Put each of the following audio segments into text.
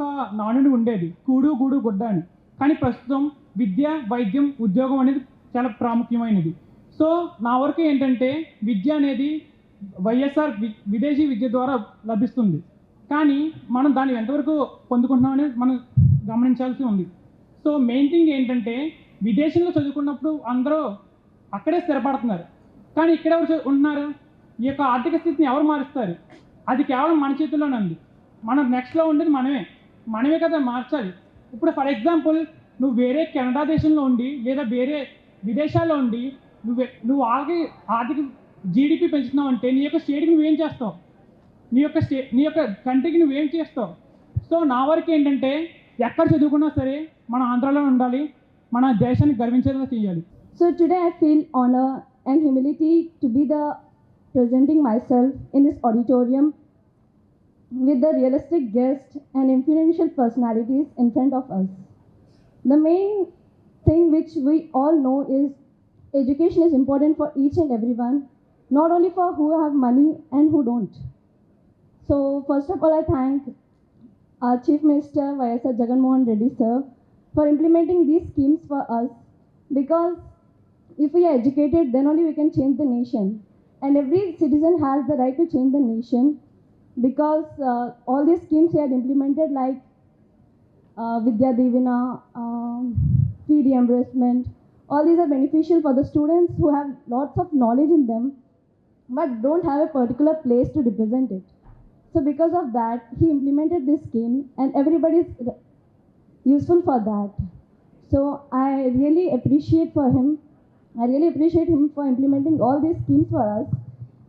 ఒక నానుడి ఉండేది. కూడు గూడు గుడ్డ అని. కానీ ప్రస్తుతం విద్య వైద్యం ఉద్యోగం అనేది చాలా ప్రాముఖ్యమైనది. సో నా వరకు ఏంటంటే విద్య అనేది వైఎస్ఆర్ వి- విదేశీ విద్య ద్వారా లభిస్తుంది. కానీ మనం దాన్ని ఎంతవరకు పొందుకుంటున్నాం అనేది మనం గమనించాల్సి ఉంది. సో మెయిన్ థింగ్ ఏంటంటే విదేశంలో చదువుకున్నప్పుడు అందరూ అక్కడే స్థిరపడుతున్నారు. కానీ ఇక్కడ ఎవరు ఉంటున్నారు? ఈ యొక్క ఆర్థిక స్థితిని ఎవరు మారుస్తారు? అది కేవలం మన చేతుల్లోనే ఉంది. మనం నెక్స్ట్లో ఉండేది మనమే. మనమే కదా మార్చాలి. ఇప్పుడు ఫర్ ఎగ్జాంపుల్ నువ్వు వేరే కెనడా దేశంలో ఉండి లేదా వేరే విదేశాల్లో ఉండి నువ్వు నువ్వు ఆగి ఆర్థిక జీడిపి పెంచుతున్నావు అంటే నీ యొక్క స్టేట్కి నువ్వేం చేస్తావు? నీ యొక్క స్టే నీ యొక్క కంట్రీకి నువ్వేం చేస్తావు? సో నా వరకు ఏంటంటే ఎక్కడ చదువుకున్నా సరే మన ఆంధ్రాలో ఉండాలి మన దేశాన్ని గర్వించేలా చేయాలి. So today I feel honour and humility to be the presenting myself in this auditorium with the realistic guests and influential personalities in front of us. The main thing which we all know is education is important for each and everyone, not only for who have money and who don't. So first of all, I thank our Chief Minister YSR Jagan Mohan Reddy sir for implementing these schemes for us because if we are educated, then only we can change the nation. And every citizen has the right to change the nation because uh, all these schemes he had implemented, like uh, Vidya Divina, um, fee reimbursement, all these are beneficial for the students who have lots of knowledge in them but don't have a particular place to represent it. So, because of that, he implemented this scheme, and everybody is useful for that. So, I really appreciate for him. I really appreciate him for implementing all these schemes for us,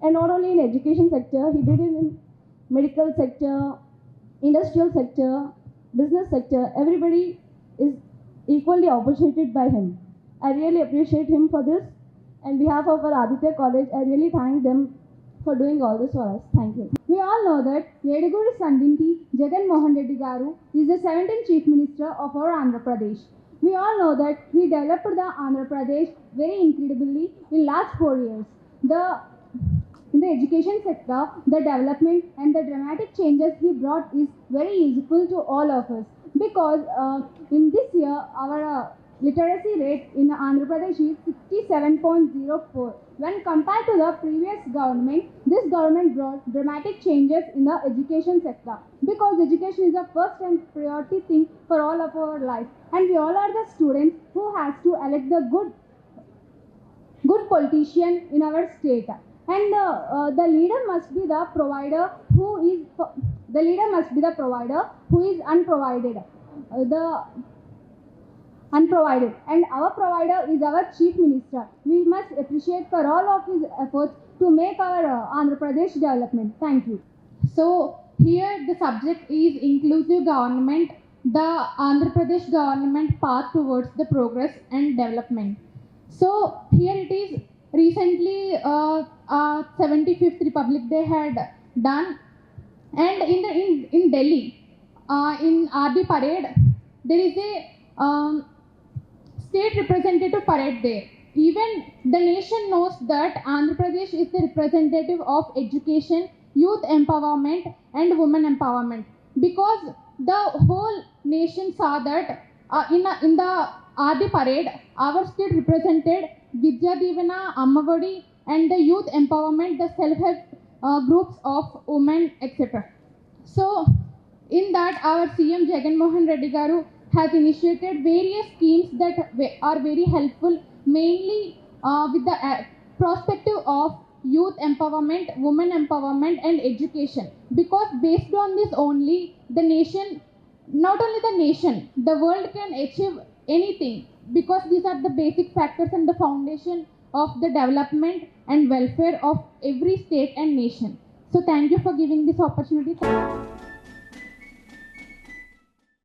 and not only in education sector, he did it in medical sector, industrial sector, business sector. Everybody is equally opportunated by him. I really appreciate him for this. On behalf of our Aditya College, I really thank them for doing all this for us. Thank you. We all know that Yeduguri Sandinti Jagan Mohan Reddy Garu is the 17th Chief Minister of our Andhra Pradesh. We all know that he developed the Andhra Pradesh very incredibly in last four years. The in the education sector, the development and the dramatic changes he brought is very useful to all of us. Because uh, in this year our uh, literacy rate in Andhra Pradesh is 67.04. When compared to the previous government, this government brought dramatic changes in the education sector. Because education is the first and priority thing for all of our life. And we all are the students who has to elect the good good politician in our state and uh, uh, the leader must be the provider who is the leader must be the provider who is unprovided. Uh, the unprovided. And our provider is our chief minister. We must appreciate for all of his efforts to make our uh, andhra pradesh development. Thank you. So here the subject is inclusive government, the Andhra Pradesh government path towards the progress and development. So here it is recently uh, uh, 75th Republic Day had done, and in the in, in Delhi, uh, in RD parade, there is a um, state representative parade there. Even the nation knows that Andhra Pradesh is the representative of education, youth empowerment, and women empowerment because the whole nation saw that uh, in, a, in the RD parade, our state represented Vidya Divana, Ammavadi, and the youth empowerment, the self help uh, groups of women, etc. So, in that, our CM Jagan Mohan Reddy Garu has initiated various schemes that are very helpful, mainly uh, with the uh, perspective of youth empowerment, women empowerment, and education. Because based on this only, the nation, not only the nation, the world can achieve anything because these are the basic factors and the foundation of the development and welfare of every state and nation. So, thank you for giving this opportunity.